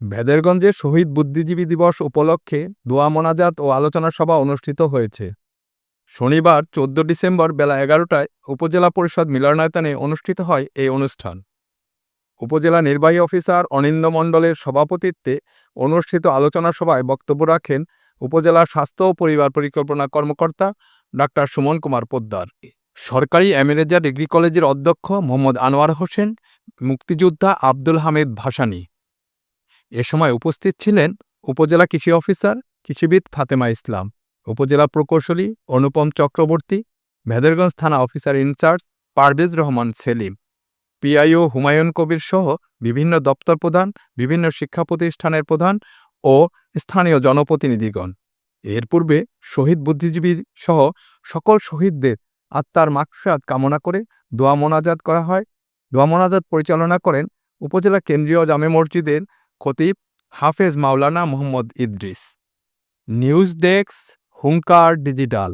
ভেদেরগঞ্জে শহীদ বুদ্ধিজীবী দিবস উপলক্ষে দোয়া মোনাজাত ও আলোচনা সভা অনুষ্ঠিত হয়েছে। শনিবার, চোদ্দ ডিসেম্বর বেলা এগারোটায় উপজেলা পরিষদ মিলনায়তনে অনুষ্ঠিত হয় এই অনুষ্ঠান। উপজেলা নির্বাহী অফিসার অনিন্দ মণ্ডলের সভাপতিত্বে অনুষ্ঠিত আলোচনা সভায় বক্তব্য রাখেন উপজেলার স্বাস্থ্য ও পরিবার পরিকল্পনা কর্মকর্তা ডাক্তার সুমন কুমার পোদ্দার। সরকারি এমিরেজা ডিগ্রি কলেজের অধ্যক্ষ মোহাম্মদ আনোয়ার হোসেন, মুক্তিযোদ্ধা আব্দুল হামিদ ভাসানী। এ সময় উপস্থিত ছিলেন উপজেলা কৃষি অফিসার কৃষিবিদ ফাতেমা ইসলাম, উপজেলা প্রকৌশলী অনুপম চক্রবর্তী ভেদেরগঞ্জ থানা officer in charge Parvez Rahman Selim, PIO Humayun Kabir সহ বিভিন্ন দপ্তর প্রধান, বিভিন্ন শিক্ষা প্রতিষ্ঠানের প্রধান ও স্থানীয় জনপ্রতিনিধিগণ। এর পূর্বে শহীদ বুদ্ধিজীবী সহ সকল শহীদদের আত্মার মাকসাদ কামনা করে দোয়া মোনাজাত করা হয়। দোয়া মোনাজাত পরিচালনা করেন উপজেলা কেন্দ্রীয় জামে মসজিদের খতিব হাফেজ মাওলানা Mohammad Idris. News desk Hunkar digital.